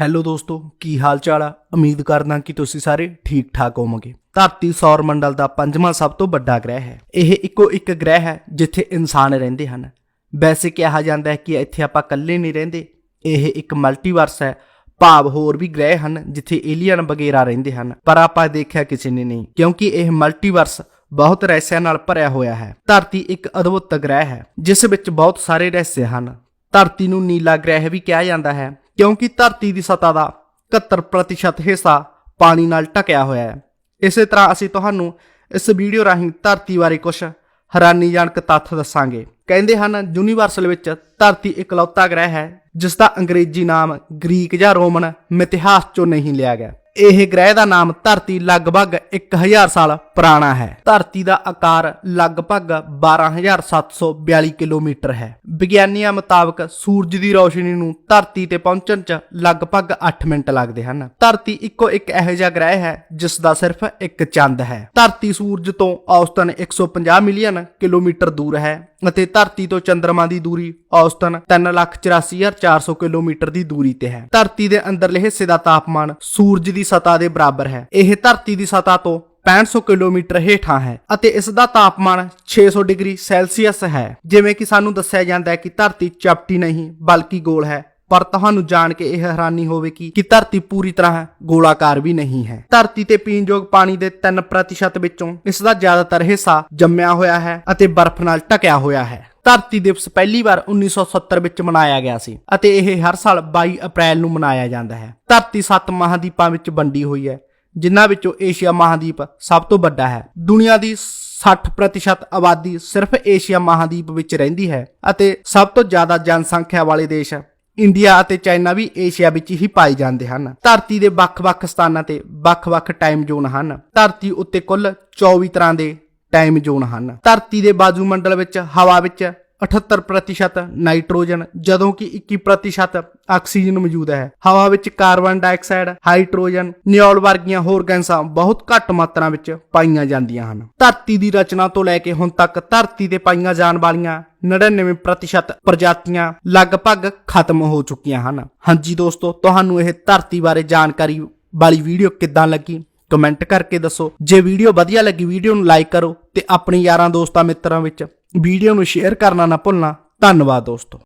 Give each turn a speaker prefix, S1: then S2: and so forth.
S1: Hello ਦੋਸਤੋ, ਕੀ ਹਾਲ ਚਾਲ ਆ? ਉਮੀਦ ਕਰਦਾ ਕਿ ਤੁਸੀਂ ਸਾਰੇ ਠੀਕ ਠਾਕ ਹੋਵੋਗੇ। ਧਰਤੀ ਸੌਰ ਮੰਡਲ ਦਾ ਪੰਜਵਾਂ ਸਭ ਤੋਂ ਵੱਡਾ ਗ੍ਰਹਿ ਹੈ। ਇਹ ਇੱਕੋ ਇੱਕ ਗ੍ਰਹਿ ਹੈ ਜਿੱਥੇ ਇਨਸਾਨ ਰਹਿੰਦੇ ਹਨ। ਵੈਸੇ ਕਿਹਾ ਜਾਂਦਾ ਹੈ ਕਿ ਇੱਥੇ ਆਪਾਂ ਇਕੱਲੇ ਨਹੀਂ ਰਹਿੰਦੇ। ਇਹ ਇੱਕ ਮਲਟੀਵਰਸ ਹੈ। ਭਾਵ ਹੋਰ ਵੀ ਗ੍ਰਹਿ ਹਨ ਜਿੱਥੇ ਏਲੀਅਨ ਵਗੈਰਾ ਰਹਿੰਦੇ ਹਨ। ਪਰ ਆਪਾਂ ਦੇਖਿਆ ਕਿਸੇ ਨੇ ਨਹੀਂ, ਕਿਉਂਕਿ ਇਹ ਮਲਟੀਵਰਸ ਬਹੁਤ ਰਹੱਸਿਆਂ ਨਾਲ ਭਰਿਆ ਹੋਇਆ ਹੈ। ਧਰਤੀ ਇੱਕ ਅਦਭੁਤ ਗ੍ਰਹਿ ਹੈ, ਜਿਸ ਵਿੱਚ ਬਹੁਤ ਸਾਰੇ ਰਹੱਸ ਹਨ। ਧਰਤੀ ਨੂੰ ਨੀਲਾ ਗ੍ਰਹਿ ਵੀ ਕਿਹਾ ਜਾਂਦਾ ਹੈ। ਕਿਉਂਕਿ ਧਰਤੀ ਦੀ ਸਤ੍ਹਾ ਦਾ 71% ਹਿੱਸਾ ਪਾਣੀ ਨਾਲ ਢਕਿਆ ਹੋਇਆ ਹੈ। ਇਸੇ ਤਰ੍ਹਾਂ ਅਸੀਂ ਤੁਹਾਨੂੰ ਇਸ ਵੀਡੀਓ ਰਾਹੀਂ ਧਰਤੀ ਬਾਰੇ ਕੁਝ ਹੈਰਾਨੀਜਨਕ ਤੱਥ ਦੱਸਾਂਗੇ। ਕਹਿੰਦੇ ਹਨ, ਯੂਨੀਵਰਸਲ ਵਿੱਚ ਧਰਤੀ ਇਕਲੌਤਾ ਗ੍ਰਹਿ ਹੈ ਜਿਸ ਦਾ ਅੰਗਰੇਜ਼ੀ ਨਾਮ ਗ੍ਰੀਕ ਜਾਂ ਰੋਮਨ ਮਿਥਿਹਾਸ ਚੋਂ ਨਹੀਂ ਲਿਆ ਗਿਆ। ਇਹ ਗ੍ਰਹਿ ਦਾ ਨਾਮ ਧਰਤੀ ਲਗਭਗ 1000 ਸਾਲ ਪੁਰਾਣਾ ਹੈ। ਧਰਤੀ ਦਾ ਆਕਾਰ ਲਗਭਗ 12742 ਕਿਲੋਮੀਟਰ ਹੈ। ਵਿਗਿਆਨੀਆਂ ਮੁਤਾਬਕ ਸੂਰਜ ਦੀ ਰੋਸ਼ਨੀ ਨੂੰ ਧਰਤੀ ਤੇ ਪਹੁੰਚਣ 'ਚ ਲਗਭਗ 8 ਮਿੰਟ ਲੱਗਦੇ ਹਨ। ਧਰਤੀ ਇੱਕੋ ਇੱਕ ਇਹੋ ਜਿਹਾ ਗ੍ਰਹਿ ਹੈ, ਜਿਸ ਦਾ ਸਿਰਫ ਇੱਕ ਚੰਦ ਹੈ। ਧਰਤੀ ਸੂਰਜ ਤੋਂ ਔਸਤਨ 150 ਮਿਲੀਅਨ ਕਿਲੋਮੀਟਰ ਦੂਰ ਹੈ ਅਤੇ ਧਰਤੀ ਤੋਂ ਚੰ드ਰਮਾ ਦੀ ਦੂਰੀ ਔਸਤਨ 384400 ਕਿਲੋਮੀਟਰ ਦੀ ਦੂਰੀ ਤੇ ਹੈ। ਧਰਤੀ ਦੇ ਅੰਦਰਲੇ ਹਿੱਸੇ ਦਾ ਤਾਪਮਾਨ ਸੂਰਜ ਦੀ ਸਤ੍ਹਾ ਦੇ ਬਰਾਬਰ ਹੈ। ਇਹ ਧਰਤੀ ਦੀ ਸਤ੍ਹਾ ਤੋਂ 6500 ਕਿਲੋਮੀਟਰ ਹੇਠਾਂ ਹੈ ਅਤੇ ਇਸ ਦਾ ਤਾਪਮਾਨ 600 ਡਿਗਰੀ ਸੈਲਸੀਅਸ ਹੈ। ਜਿਵੇਂ ਕਿ ਸਾਨੂੰ ਦੱਸਿਆ ਜਾਂਦਾ ਹੈ ਕਿ ਧਰਤੀ ਚਪਟੀ ਨਹੀਂ, ਬਲਕਿ ਗੋਲ ਹੈ। ਪਰ ਤੁਹਾਨੂੰ ਜਾਣ ਕੇ ਇਹ ਹੈਰਾਨੀ ਹੋਵੇਗੀ ਕਿ ਧਰਤੀ ਪੂਰੀ ਤਰ੍ਹਾਂ ਗੋਲਾਕਾਰ ਵੀ ਨਹੀਂ ਹੈ। ਧਰਤੀ ਤੇ ਪੀਣਯੋਗ ਪਾਣੀ ਦੇ 3% ਵਿੱਚੋਂ ਇਸ ਦਾ ਜ਼ਿਆਦਾਤਰ ਹਿੱਸਾ ਜੰਮਿਆ ਹੋਇਆ ਹੈ ਅਤੇ ਬਰਫ਼ ਨਾਲ ਢਕਿਆ ਹੋਇਆ ਹੈ। ਧਰਤੀ ਦਿਵਸ ਪਹਿਲੀ ਵਾਰ 1970 ਵਿੱਚ ਮਨਾਇਆ ਗਿਆ ਸੀ ਅਤੇ ਇਹ ਹਰ ਸਾਲ 22 ਅਪ੍ਰੈਲ ਨੂੰ ਮਨਾਇਆ ਜਾਂਦਾ ਹੈ। ਧਰਤੀ ਸੱਤ ਮਹਾਦੀਪਾਂ ਵਿੱਚ ਵੰਡੀ ਹੋਈ ਹੈ, ਜਿਨ੍ਹਾਂ ਵਿੱਚੋਂ ਏਸ਼ੀਆ ਮਹਾਦੀਪ ਸਭ ਤੋਂ ਵੱਡਾ ਹੈ। ਦੁਨੀਆ ਦੀ 60% ਆਬਾਦੀ ਸਿਰਫ ਏਸ਼ੀਆ ਮਹਾਦੀਪ ਵਿੱਚ ਰਹਿੰਦੀ ਹੈ ਅਤੇ ਸਭ ਤੋਂ ਜ਼ਿਆਦਾ ਜਨਸੰਖਿਆ ਵਾਲੇ ਦੇਸ਼ ਇੰਡੀਆ ਅਤੇ ਚਾਈਨਾ ਵੀ ਏਸ਼ੀਆ ਵਿੱਚ ਹੀ ਪਾਏ ਜਾਂਦੇ ਹਨ। ਧਰਤੀ ਦੇ ਵੱਖ-ਵੱਖ ਸਥਾਨਾਂ ਤੇ ਵੱਖ-ਵੱਖ ਟਾਈਮ ਜ਼ੋਨ ਹਨ। ਧਰਤੀ ਉੱਤੇ ਕੁੱਲ 24 ਤਰ੍ਹਾਂ ਦੇ ਟਾਈਮ ਜ਼ੋਨ ਹਨ। ਧਰਤੀ ਦੇ ਬਾਜੂ ਮੰਡਲ ਵਿੱਚ ਹਵਾ ਵਿੱਚ 78% ਨਾਈਟ੍ਰੋਜਨ, ਜਦੋਂ ਕਿ 21% ਆਕਸੀਜਨ ਮੌਜੂਦ ਹੈ। ਹਵਾ ਵਿੱਚ ਕਾਰਬਨ ਡਾਈਆਕਸਾਈਡ, ਹਾਈਡਰੋਜਨ, ਨਿਓਲ ਵਰਗੀਆਂ ਹੋਰ ਗੈਸਾਂ ਬਹੁਤ ਘੱਟ ਮਾਤਰਾ ਵਿੱਚ ਪਾਈਆਂ ਜਾਂਦੀਆਂ ਹਨ। ਧਰਤੀ ਦੀ ਰਚਨਾ ਤੋਂ ਲੈ ਕੇ ਹੁਣ ਤੱਕ ਧਰਤੀ ਤੇ ਪਾਈਆਂ ਜਾਣ ਵਾਲੀਆਂ 99% ਪ੍ਰਜਾਤੀਆਂ ਲਗਭਗ ਖਤਮ ਹੋ ਚੁੱਕੀਆਂ ਹਨ। ਹਾਂਜੀ ਦੋਸਤੋ, ਤੁਹਾਨੂੰ ਇਹ ਧਰਤੀ ਬਾਰੇ ਜਾਣਕਾਰੀ ਵਾਲੀ ਵੀਡੀਓ ਕਿੱਦਾਂ ਲੱਗੀ? ਕਮੈਂਟ ਕਰਕੇ ਦੱਸੋ। ਜੇ ਵੀਡੀਓ ਵਧੀਆ ਲੱਗੀ, ਵੀਡੀਓ ਨੂੰ ਲਾਈਕ ਕਰੋ ਤੇ ਆਪਣੇ ਯਾਰਾਂ ਦੋਸਤਾਂ ਮਿੱਤਰਾਂ ਵਿੱਚ ਵੀਡੀਓ ਨੂੰ ਸ਼ੇਅਰ ਕਰਨਾ ਨਾ ਭੁੱਲਣਾ। ਧੰਨਵਾਦ ਦੋਸਤੋ।